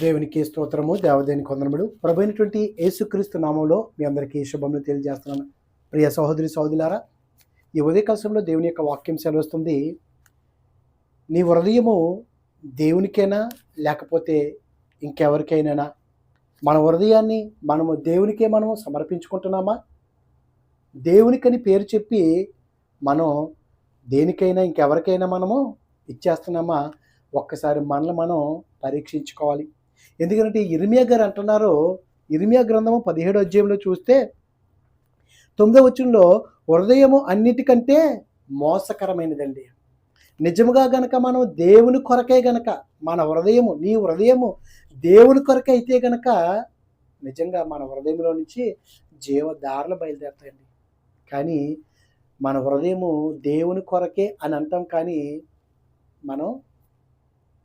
దేవునికి స్తోత్రము దేవదేని కొందనముడు ప్రభు అయినటువంటి యేసుక్రీస్తు నామంలో మీ అందరికీ శుభములు తెలియజేస్తున్నాను. ప్రియ సహోదరి సహోదరులారా ఈ ఉదయకాలంలో దేవుని యొక్క వాక్యం సెలవుస్తుంది. నీ హృదయము దేవునికైనా లేకపోతే ఇంకెవరికైనా మన హృదయాన్ని మనము దేవునికే మనము సమర్పించుకుంటున్నామా? దేవునికని పేరు చెప్పి మనం దేనికైనా ఇంకెవరికైనా మనము ఇచ్చేస్తున్నామా? ఒక్కసారి మనల్ని మనం పరీక్షించుకోవాలి. ఎందుకంటే ఇరిమియా గారు అంటున్నారు ఇరిమియా గ్రంథము పదిహేడు అధ్యాయంలో చూస్తే తొమ్మిదో వచ్చంలో హృదయము అన్నిటికంటే మోసకరమైనదండి. నిజముగా గనక మనం దేవుని కొరకే గనక మన హృదయము నీ హృదయము దేవుని కొరకే అయితే గనక నిజంగా మన హృదయంలో నుంచి జీవధారలు బయలుదేరుతాయండి. కానీ మన హృదయము దేవుని కొరకే అని అంటాం కానీ మనం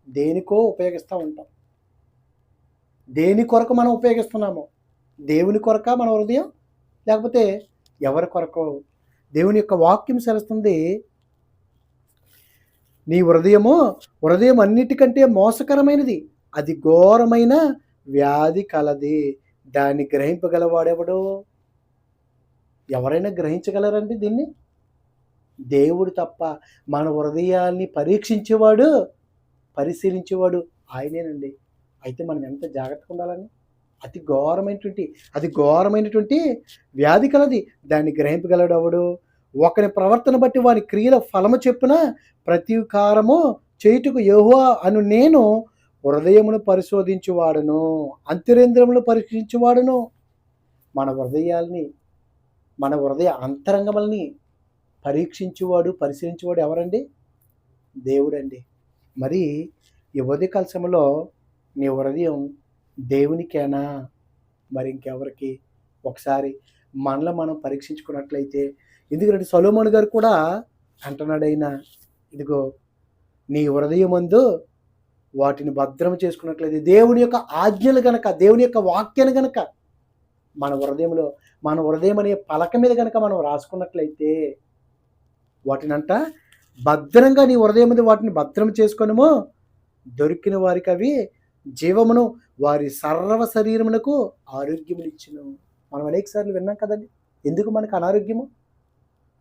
దేనికో ఉపయోగిస్తూ ఉంటాం. దేని కొరకు మనం ఉపయోగిస్తున్నాము? దేవుని కొరక మన హృదయం? లేకపోతే ఎవరి కొరకు? దేవుని యొక్క వాక్యం సెలుస్తుంది నీ హృదయము హృదయం అన్నిటికంటే మోసకరమైనది అది ఘోరమైన వ్యాధి కలది. దాన్ని గ్రహింపగలవాడెవడు? ఎవరైనా గ్రహించగలరండి దీన్ని? దేవుడు తప్ప మన హృదయాల్ని పరీక్షించేవాడు పరిశీలించేవాడు ఆయనేనండి. అయితే మనం ఎంత జాగ్రత్తగా ఉండాలని? అతి ఘోరమైనటువంటి అది ఘోరమైనటువంటి వ్యాధి కలది. దాన్ని గ్రహింపగలడు అవడు ఒకరి ప్రవర్తన బట్టి వారి క్రియల ఫలము చెప్పున ప్రతీకారము చేయుటకు యోహో అను నేను హృదయమును పరిశోధించువాడును అంతరేంద్రమును పరీక్షించువాడును. మన హృదయాల్ని మన హృదయ అంతరంగముల్ని పరీక్షించువాడు పరిశీలించేవాడు ఎవరండి? దేవుడండి. మరి ఈ ఉదయకాల సమయంలో నీ హృదయం దేవునికేనా? మరి ఇంకెవరికి? ఒకసారి మనలో మనం పరీక్షించుకున్నట్లయితే ఎందుకంటే సొలోమోన్ గారు కూడా అంటున్నాడైనా ఇదిగో నీ హృదయమందు వాటిని భద్రం చేసుకున్నట్లయితే దేవుని యొక్క ఆజ్ఞలు గనక దేవుని యొక్క వాక్యాన్ని గనక మన హృదయంలో మన హృదయం అనే పలక మీద గనక మనం రాసుకున్నట్లయితే వాటినంట భద్రంగా నీ హృదయం మీద వాటిని భద్రం చేసుకొనము దొరికిన వారికి అవి జీవమును వారి సర్వ శరీరమునకు ఆరోగ్యమునిచ్చును. మనం అనేక సార్లు విన్నాం కదండి. ఎందుకు మనకు అనారోగ్యము?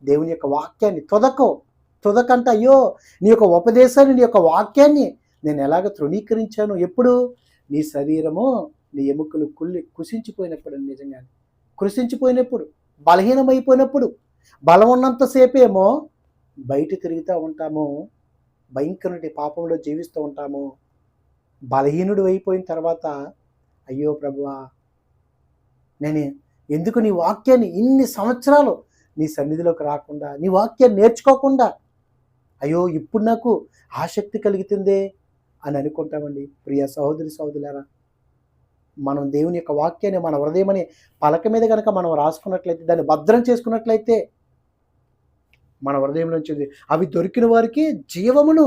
దేవుని యొక్క వాక్యాన్ని తొదకో. తొదకంట అయ్యో నీ యొక్క ఉపదేశాన్ని నీ యొక్క వాక్యాన్ని నేను ఎలాగ తృణీకరించాను? ఎప్పుడు? నీ శరీరము నీ ఎముకలు కుళ్ళి కుసించిపోయినప్పుడు నిజంగా. కృషించిపోయినప్పుడు బలహీనమైపోయినప్పుడు బలం ఉన్నంతసేపేమో బయట తిరుగుతూ ఉంటాము. భయంకరమైన పాపంలో జీవిస్తూ ఉంటాము. బలహీనుడు అయిపోయిన తర్వాత అయ్యో ప్రభువా నేను ఎందుకు నీ వాక్యాన్ని ఇన్ని సంవత్సరాలు నీ సన్నిధిలోకి రాకుండా నీ వాక్యాన్ని నేర్చుకోకుండా అయ్యో ఇప్పుడు నాకు ఆసక్తి కలుగుతుందే అని అనుకుంటామండి. ప్రియ సహోదరి సహోదరులారా మనం దేవుని యొక్క వాక్యాన్ని మన హృదయమని పలక మీద కనుక మనం రాసుకున్నట్లయితే దాన్ని భద్రం చేసుకున్నట్లయితే మన హృదయం నుంచి అవి దొరికిన వారికి జీవమును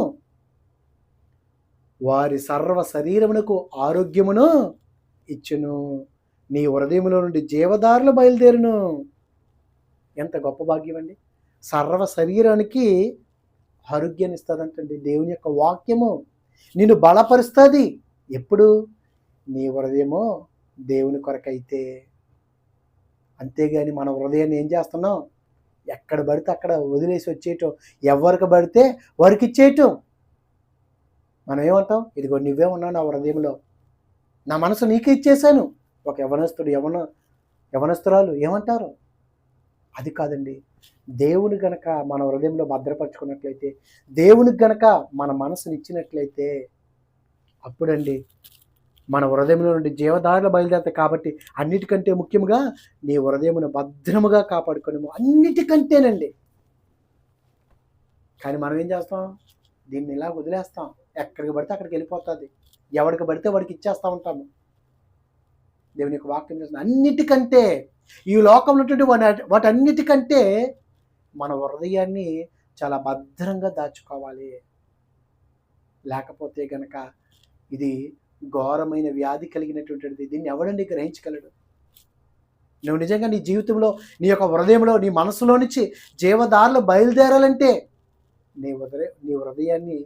వారి సర్వ శరీరమునకు ఆరోగ్యమును ఇచ్చును. నీ హృదయములో నుండి జీవదారులు బయలుదేరును. ఎంత గొప్ప భాగ్యం అండి. సర్వ శరీరానికి ఆరోగ్యాన్ని ఇస్తుందంటండి దేవుని యొక్క వాక్యము. నిన్ను బలపరుస్తుంది. ఎప్పుడు? నీ హృదయము దేవుని కొరకైతే. అంతేగాని మన హృదయాన్ని ఏం చేస్తున్నాం? ఎక్కడ పడితే అక్కడ వదిలేసి వచ్చేయటం. ఎవరికి పడితే వారికి ఇచ్చేయటం. మనం ఏమంటాం? ఇదిగో నువ్వే ఉన్నావు నా హృదయంలో. నా మనసు నీకే ఇచ్చేశాను. ఒక యవనస్తుడు యవన యవనస్తురాలు ఏమంటారు? అది కాదండి. దేవుని గనక మన హృదయంలో భద్రపరచుకున్నట్లయితే దేవునికి గనక మన మనసుని ఇచ్చినట్లయితే అప్పుడండి మన హృదయంలో నుండి జీవదారులు బయలుదేరుతాయి కాబట్టి అన్నిటికంటే ముఖ్యంగా నీ హృదయమును భద్రముగా కాపాడుకోలేము అన్నిటికంటేనండి. కానీ మనం ఏం చేస్తాం? దీన్ని ఇలా వదిలేస్తాం. ఎక్కడికి పడితే అక్కడికి వెళ్ళిపోతుంది. ఎవరికి పడితే వాడికి ఇచ్చేస్తూ ఉంటాము. దేవుని యొక్క వాక్యం చేసిన అన్నిటికంటే ఈ లోకంలో ఉన్నటువంటి వాటి వాటన్నిటికంటే మన హృదయాన్ని చాలా భద్రంగా దాచుకోవాలి. లేకపోతే గనక ఇది ఘోరమైన వ్యాధి కలిగినటువంటిది. దీన్ని ఎవడండి గ్రహించగలడు? నువ్వు నిజంగా నీ జీవితంలో నీ యొక్క హృదయంలో నీ మనసులో నుంచి జీవదారులు బయలుదేరాలంటే నీ హృదయ నీ హృదయాన్ని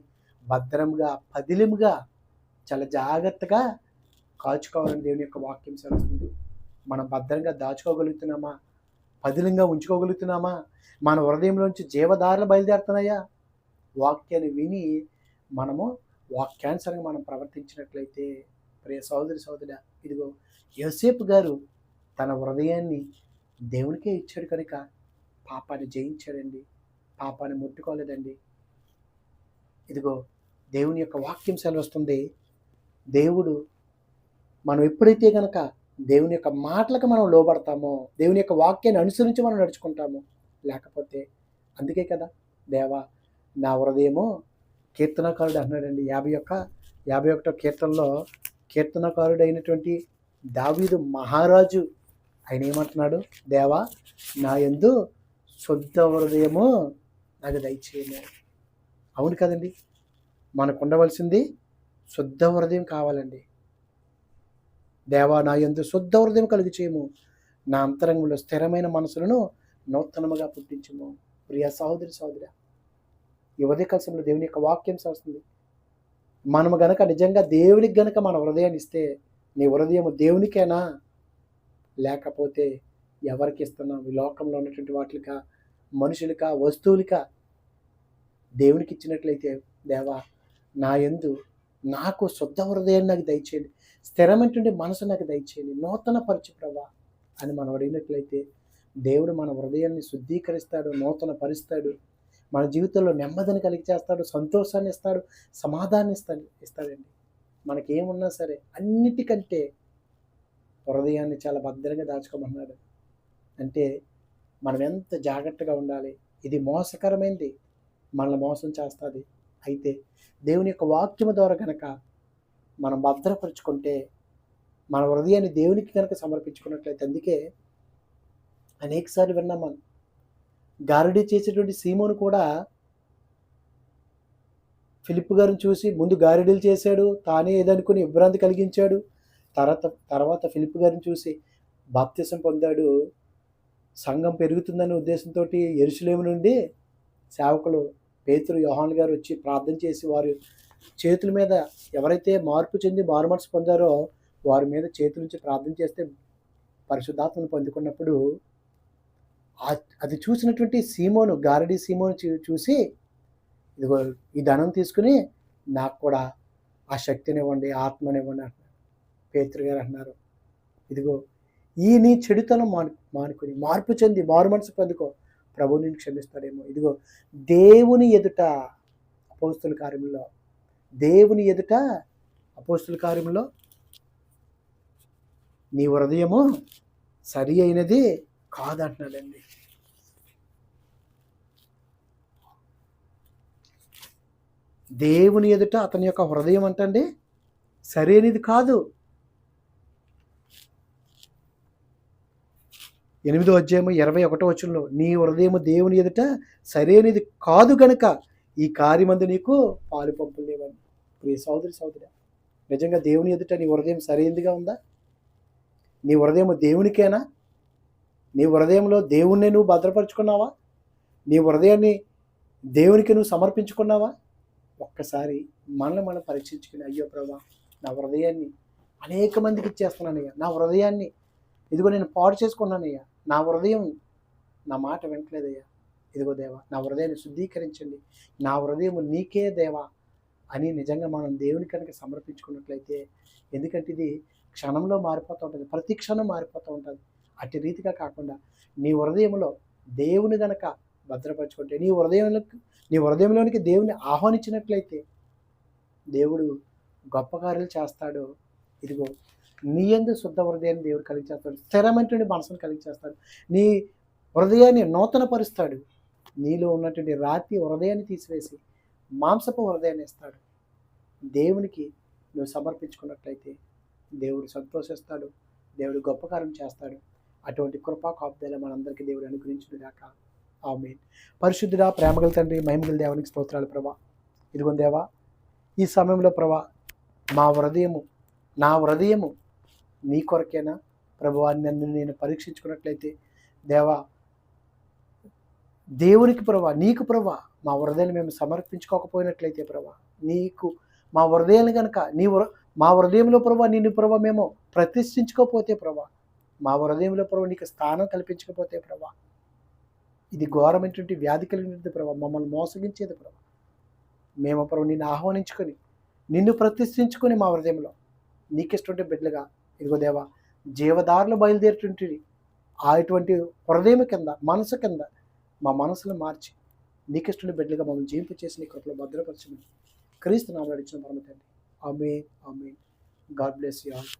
భద్రంగా పదిలిముగా చాలా జాగ్రత్తగా కాచుకోవాలని దేవుని యొక్క వాక్యం సరిస్తుంది మనం భద్రంగా దాచుకోగలుగుతున్నామా? పదిలంగా ఉంచుకోగలుగుతున్నామా? మన హృదయంలోంచి జీవధారలు బయలుదేరుతున్నాయా? వాక్యాన్ని విని మనము వాక్యానుసారంగా మనం ప్రవర్తించినట్లయితే ప్రియ సోదరి సోదర ఇదిగో యోసేపు గారు తన హృదయాన్ని దేవునికే ఇచ్చాడు కనుక పాపాన్ని జయించాడండి. పాపాన్ని ముట్టుకోలేదండి. ఇదిగో దేవుని యొక్క వాక్యం సెలవుస్తుంది. దేవుడు మనం ఎప్పుడైతే కనుక దేవుని యొక్క మాటలకు మనం లోబడతామో దేవుని యొక్క వాక్యాన్ని అనుసరించి మనం నడుచుకుంటాము లేకపోతే అందుకే కదా దేవా నా హృదయమో కీర్తనకారుడు అన్నాడండి. యాభై యొక్క యాభై ఒకటో కీర్తనలో కీర్తనకారుడు అయినటువంటి దావీదు మహారాజు ఆయన ఏమంటున్నాడు? దేవా నా ఎందు శుద్ధ హృదయము నాకు దయచేయము. అవును కదండి. మనకు ఉండవలసింది శుద్ధ హృదయం కావాలండి. దేవా నా ఎందు శుద్ధ హృదయం కలిగి చేయము నా అంతరంగంలో స్థిరమైన మనసులను నూతనముగా పుట్టించము. ప్రియ సహోదరి సహోదరి ఈ ఉదయకాలంలో దేవుని యొక్క వాక్యం వస్తుంది మనము గనక నిజంగా దేవునికి గనక మన హృదయాన్ని ఇస్తే నీ హృదయం దేవునికేనా? లేకపోతే ఎవరికి ఇస్తున్నాం ఈ లోకంలో ఉన్నటువంటి వాటికా మనుషులకా వస్తువులకా? దేవునికి ఇచ్చినట్లయితే దేవా నా యందు నాకు శుద్ధ హృదయాన్ని నాకు దయచేయండి. స్థిరమైనటువంటి మనసు నాకు దయచేయండి. నూతన పరచు ప్రభా అని మనం అడిగినట్లయితే దేవుడు మన హృదయాన్ని శుద్ధీకరిస్తాడు నూతన పరుస్తాడు. మన జీవితంలో నెమ్మదిని కలిగి చేస్తాడు సంతోషాన్ని ఇస్తాడు సమాధానం ఇస్తాడు ఇస్తాడండి. మనకేమున్నా సరే అన్నిటికంటే హృదయాన్ని చాలా భద్రంగా దాచుకోమన్నాడు. అంటే మనం ఎంత జాగ్రత్తగా ఉండాలి? ఇది మోసకరమైంది. మనల్ని మోసం చేస్తుంది. అయితే దేవుని యొక్క వాక్యము ద్వారా కనుక మనం భద్రపరుచుకుంటే మన హృదయాన్ని దేవునికి కనుక సమర్పించుకున్నట్లయితే అందుకే అనేకసార్లు విన్నాం మనం. గారడీ చేసేటువంటి సీమోను కూడా ఫిలిప్ గారిని చూసి ముందు గారడీలు చేశాడు తానే ఏదనుకుని ఇబ్బంది కలిగించాడు. తర్వాత తర్వాత ఫిలిప్ గారిని చూసి బాప్తిసం పొందాడు. సంఘం పెరుగుతుందనే ఉద్దేశంతో ఎరుసలేము నుండి సేవకులు పేతురు యోహాన్ గారు వచ్చి ప్రార్థన చేసి వారు చేతుల మీద ఎవరైతే మార్పు చెంది మార్మర్స్ పొందారో వారి మీద చేతుల నుంచి ప్రార్థన చేస్తే పరిశుద్ధాత్మను పొందుకున్నప్పుడు అది చూసినటువంటి సీమోను గారడి సీమోను చూ- చూసి ఇదిగో ఈ ధనం తీసుకుని నాకు కూడా ఆ శక్తినివ్వండి ఆత్మనివ్వండి అంటున్నారు. పేతురు గారు అంటున్నారు. ఇదిగో ఈ నీ చెడుతనం మాను మానుకుని మార్పు చెంది మారు మనసు పొందుకో. ప్రభు నేను క్షమిస్తాడేమో. ఇదిగో దేవుని ఎదుట అపోస్తుల కార్యంలో దేవుని ఎదుట అపోస్తుల కార్యంలో నీ హృదయము సరి అయినది కాదంటున్నాడండి. దేవుని ఎదుట అతని యొక్క హృదయం అంటండి సరైనది కాదు. ఎనిమిదో అధ్యాయము ఇరవై ఒకటో వచనంలో నీ హృదయము దేవుని ఎదుట సరైనది కాదు గనక ఈ కార్యమందు నీకు పాలు పంపులు ప్రియ సోదరి సోదరి నిజంగా దేవుని ఎదుట నీ హృదయం సరైనదిగా ఉందా? నీ హృదయం దేవునికేనా? నీ హృదయంలో దేవుణ్ణి నువ్వు భద్రపరుచుకున్నావా? నీ హృదయాన్ని దేవునికి నువ్వు సమర్పించుకున్నావా? ఒక్కసారి మనల్ని మనం పరీక్షించుకుని అయ్యో ప్రభా నా హృదయాన్ని అనేక మందికి ఇచ్చేస్తున్నానయ్యా నా హృదయాన్ని ఇదిగో నేను పాడు చేసుకున్నానయ్యా నా హృదయం నా మాట వింటలేదయ్యా ఇదిగో దేవా నా హృదయాన్ని శుద్ధీకరించండి. నా హృదయం నీకే దేవా అని నిజంగా మనం దేవుని కనుక సమర్పించుకున్నట్లయితే ఎందుకంటే ఇది క్షణంలో మారిపోతూ ఉంటుంది ప్రతి క్షణం మారిపోతూ ఉంటుంది. అట్టి రీతిగా కాకుండా నీ హృదయంలో దేవుని గనక భద్రపరచుకుంటే నీ హృదయంలో నీ హృదయంలోనికి దేవుని ఆహ్వానించినట్లయితే దేవుడు గొప్ప కార్యాలు చేస్తాడు. ఇదిగో నీ ఎందు శుద్ధ హృదయాన్ని దేవుడు కలిగి చేస్తాడు స్థిరమైనటువంటి మనసును కలిగి చేస్తాడు నీ హృదయాన్ని నూతన పరుస్తాడు నీలో ఉన్నటువంటి రాతి హృదయాన్ని తీసివేసి మాంసపు హృదయాన్ని ఇస్తాడు. దేవునికి నువ్వు సమర్పించుకున్నట్లయితే దేవుడు సంతోషిస్తాడు. దేవుడు గొప్ప కార్యం చేస్తాడు. అటువంటి కృపా కాపుదల మనందరికీ దేవుడు అనుగ్రహించుడు గాక. ఆమె పరిశుద్ధుడా ప్రేమగల తండ్రి మహిమగల దేవునికి స్తోత్రాలు ప్రభా. ఇదిగో దేవా ఈ సమయంలో ప్రభా మా హృదయము నా హృదయము నీ కొరకేనా? ప్రభువా నన్ను నేను పరీక్షించుకున్నట్లయితే దేవా దేవునికి ప్రభా నీకు ప్రభా మా హృదయాన్ని మేము సమర్పించుకోకపోయినట్లయితే ప్రభా నీకు మా హృదయాన్ని కనుక నీ మా హృదయంలో ప్రభా నిన్ను ప్రభా మేము ప్రతిష్ఠించుకోపోతే ప్రభా మా హృదయంలో ప్రభా నీకు స్థానం కల్పించకపోతే ప్రభా ఇది ఘోరమైనటువంటి వ్యాధి కలిగినటువంటి ప్రభా మమ్మల్ని మోసగించేది ప్రభా. మేము ప్రభు నిన్ను ఆహ్వానించుకొని నిన్ను ప్రతిష్ఠించుకొని మా హృదయంలో నీకిష్టంటే బిడ్డలుగా ఇదిగో దేవా జీవదారులు బయలుదేరేటువంటి ఆ ఇటువంటి హృదయం కింద మనసు కింద మా మనసును మార్చి నీకిష్టంటే బిడ్డలుగా మమ్మల్ని జీవింపు చేసిన నీ కృపలో భద్రపరచమని క్రీస్తు నామలు పరమ తండ్రి ఆమె ఆమె గాడ్ బ్లెస్ యూ ఆల్.